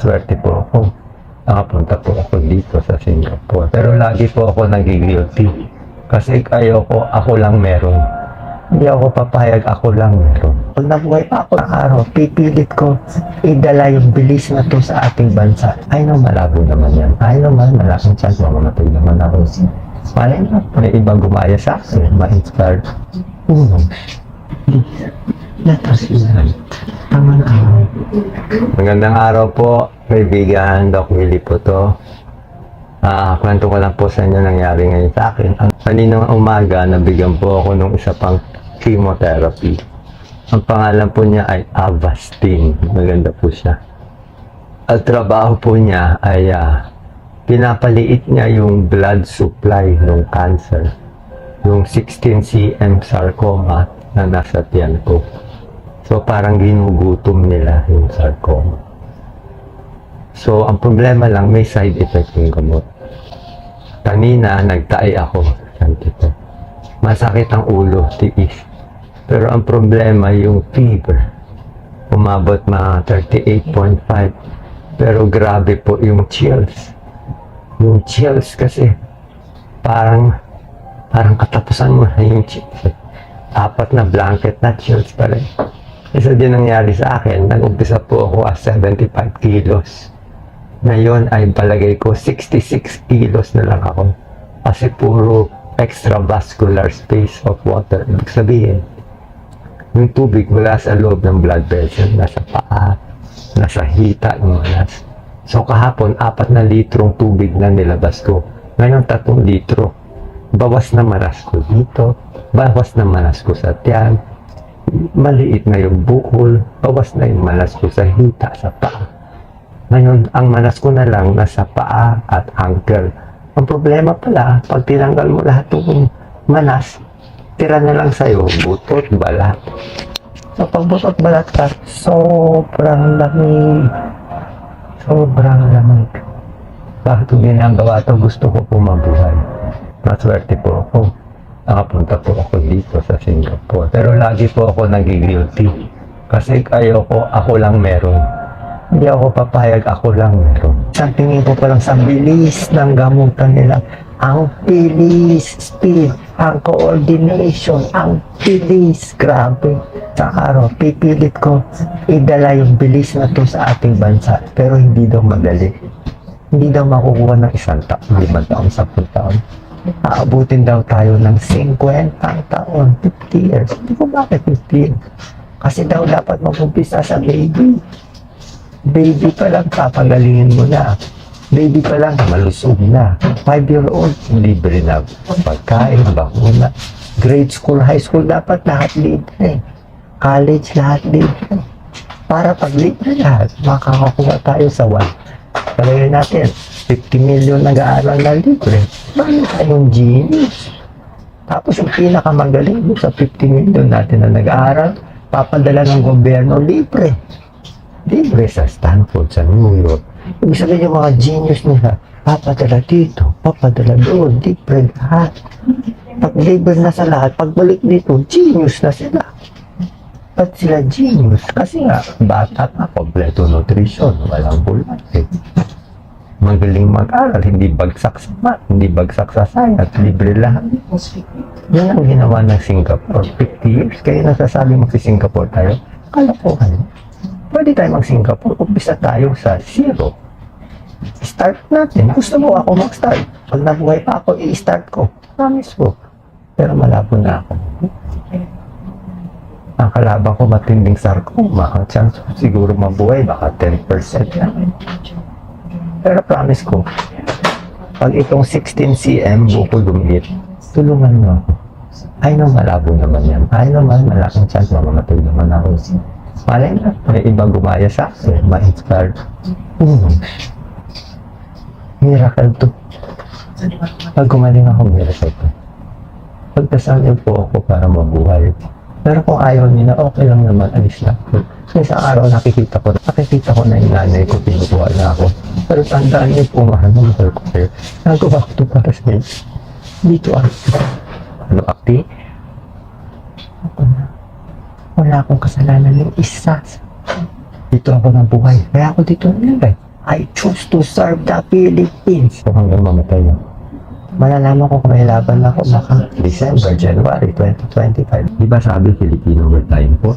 Maswerte po ako. Nakapunta po ako dito sa Singapore. Pero lagi po ako nagigilty. Kasi ayoko, ako lang meron. Hindi ako papayag, ako lang meron. Pag nabuhay pa ako ng araw, pipilit ko idala yung bilis na to sa ating bansa. Ay no, malabo naman yan. Ay naman, malaking chance, mamamatay naman ako. Malay na, may ibang gumaya sa akin, ma-inspired. Uno, please, let us ako. Magandang araw po, kaibigan. Doc Willie po to. Ah, kwento ko lang po sa inyo nangyari ngayon sa akin. Ang kaninang umaga, nabigyan po ako ng isa pang chemotherapy. Ang pangalan po niya ay Avastin. Maganda po siya. Ang trabaho po niya ay ah, pinapaliit niya yung blood supply ng cancer. Yung 16 cm sarcoma na nasa tiyan ko. So parang ginugutom nila yung sarcoma. So ang problema lang may side effect yung gamot. Kanina nagtae ako, sabi ko. Masakit ang ulo, tiis. Pero ang problema yung fever. Umabot mga 38.5. Pero grabe po yung chills. Yung chills kasi parang parang katapusan mo na yung chills. Apat na blanket na chills pa rin. Isa din nangyari sa akin, nag-umpisa po ako as 75 kilos. Ngayon ay palagay ko 66 kilos na lang ako. Kasi puro extravascular space of water. Ibig sabihin, yung tubig mula sa loob ng blood vessel, nasa paa, nasa hita, manas. So kahapon, apat na litrong tubig na nilabas ko. Ngayon, tatlong litro. Bawas na manas ko dito, bawas na manas ko sa tiyan, maliit na yung bukol, bawas na yung manas ko sa hita, sa paa. Ngayon, ang manas ko na lang nasa paa at ankle. Ang problema pala, pag tinanggal mo lahat ng manas, tira na lang sa'yo, butot, balat. So, pag butot, balat ka, sobrang lamig. Sobrang lamig. Bakit ko ginagawa to? Gusto ko po mabuhay. Maswerte po ako. Nakapunta po ako dito sa Singapore. Pero lagi po ako nagigilty. Kasi ayoko, ako lang meron. Hindi ako papayag, ako lang meron. Sa tingin ko pa lang sa bilis ng gamutan nila, ang bilis, speed, ang coordination, ang bilis, grabe. Sa araw, pipilit ko idala yung bilis na to sa ating bansa. Pero hindi daw madali. Hindi daw makukuha ng isang taon, limang taon, sampung taon. Aabutin daw tayo ng 50 taon, 50 years. Hindi ko bakit 50 years. Kasi daw dapat mag-umpisa sa baby. Baby pa lang, papagalingin mo na. Baby pa lang, malusog na. Five-year-old, libre na. Pagkain, bakuna. Grade school, high school, dapat lahat libre. College, lahat libre. Para pag libre lahat, makakakuha tayo sa one. Palagay natin, 50 million nag-aaral na libre. Paano tayong genius? Tapos yung pinakamagaling sa 50 million natin na nag-aaral, papadala ng gobyerno libre. Libre sa Stanford, sa New York. Ibig sabihin yung mga genius nila, papadala dito, papadala doon, libre lahat. Pag libre na sa lahat, pagbalik dito, genius na sila. Ba't sila genius? Kasi nga, bata pa, kompleto nutrition, walang bulate. Magaling mag-aral, hindi bagsak sa math, hindi bagsak sa science, libre lahat. Yan ang ginawa ng Singapore. 50 years, kaya nasasabi mo si Singapore tayo, kalokohan. Pwede tayo mag-Singapore, umpisa tayo sa zero. Start natin. Gusto mo ako mag-start. Pag nabuhay pa ako, i-start ko. Promise ko. Pero malabo na ako. Ang kalaban ko matinding sarcoma. Ang chance ko siguro mabuhay, baka 10% na. Pero promise ko, pag itong 16 cm bukol lumiit, tulungan mo ako. Ay no, malabo naman yan. Ay naman, malaking chance mamamatay naman ako. Malay na, may iba gumaya sa akin, ma-inspired. Hmm. Miracle to. Pag gumaling ako, miracle to. Pagdasal po ako para mabuhay. Pero kung ayaw nila, okay lang naman, alis na ako. Sa isang araw nakikita ko, nakikita ko na yung nanay ko, pinukuha na ako. Pero tandaan niyo po, mahal na mahal ko kayo. Nagawa ko to para sa. Dito ako. Ano, akti? Ako na. Wala akong kasalanan ng isa. Dito ako ng buhay. Kaya ako dito nilagay. I choose to serve the Philippines. So hanggang mamatay na. Malalaman ko kung may laban ako baka December, January 2025. Di ba sabi Filipino overtime po?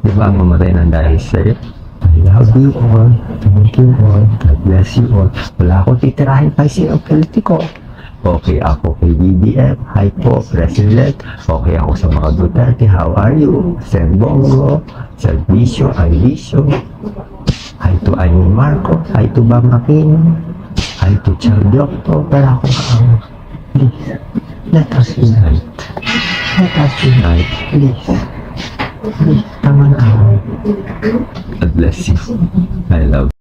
Di ba ang mamatay ng dahil sa'yo? I love you all. Thank you all. God bless you all. Wala akong titirahin pa sinong politiko. Okay ako kay BBM. Hi po, President. Okay ako sa mga Duterte. How are you? Sen Bongo. Servisyo, Alicio. Hi to Ani Marco. Hi to Bam Aquino. To Chal Diokto. Pero ako ang please, let us unite. Let us unite, please. Please, tama na ako. God bless you. I love